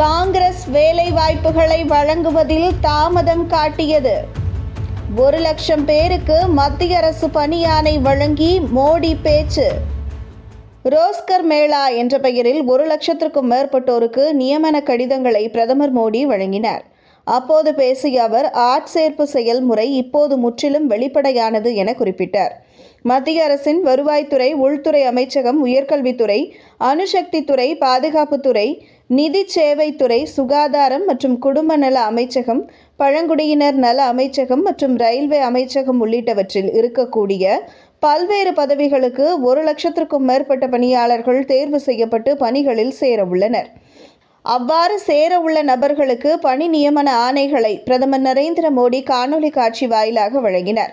காங்கிரஸ் வேலை வாய்ப்புகளை வழங்குவதில் தாமதம் காட்டியது. ஒரு லட்சம் பேருக்கு மத்திய அரசு பணியானை வழங்கி மோடி பேச்சு. ரோஸ்கர் மேளா என்ற பெயரில் ஒரு லட்சத்திற்கும் மேற்பட்டோருக்கு நியமன கடிதங்களை பிரதமர் மோடி வழங்கினார். அப்போது பேசிய அவர் ஆட்சேர்ப்பு செயல்முறை இப்போது முற்றிலும் வெளிப்படையானது என குறிப்பிட்டார். மத்திய அரசின் வருவாய்த்துறை உள்துறை அமைச்சகம் உயர்கல்வித்துறை அணுசக்தித்துறை பாதுகாப்புத்துறை நிதி சேவைத்துறை சுகாதாரம் மற்றும் குடும்ப நல அமைச்சகம் பழங்குடியினர் நல அமைச்சகம் மற்றும் ரயில்வே அமைச்சகம் உள்ளிட்டவற்றில் இருக்கக்கூடிய பல்வேறு பதவிகளுக்கு ஒரு லட்சத்திற்கும் மேற்பட்ட பணியாளர்கள் தேர்வு செய்யப்பட்டு பணிகளில் சேர உள்ளனர் அவ்வாறு சேர உள்ள நபர்களுக்கு பணி நியமன ஆணைகளை பிரதமர் நரேந்திர மோடி காணொலி காட்சி வாயிலாக வழங்கினார்.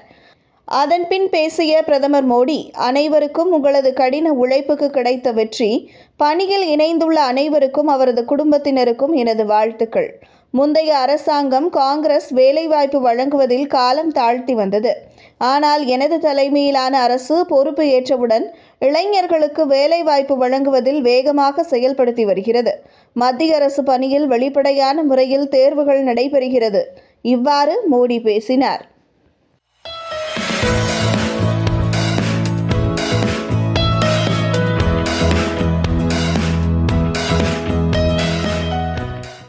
அதன்பின் பேசிய பிரதமர் மோடி அனைவருக்கும் உங்களது கடின உழைப்புக்கு கிடைத்த வெற்றி பணியில் இணைந்துள்ள அனைவருக்கும் அவரது குடும்பத்தினருக்கும் எனது வாழ்த்துக்கள். முந்தைய அரசாங்கம் காங்கிரஸ் வேலைவாய்ப்பு வழங்குவதில் காலம் தாழ்த்தி வந்தது. ஆனால் எனது தலைமையிலான அரசு பொறுப்பு ஏற்றவுடன் இளைஞர்களுக்கு வேலைவாய்ப்பு வழங்குவதில் வேகமாக செயல்படுத்தி வருகிறது. மத்திய அரசு பணியில் வெளிப்படையான முறையில் தேர்வுகள் நடைபெறுகிறது. இவ்வாறு மோடி பேசினார்.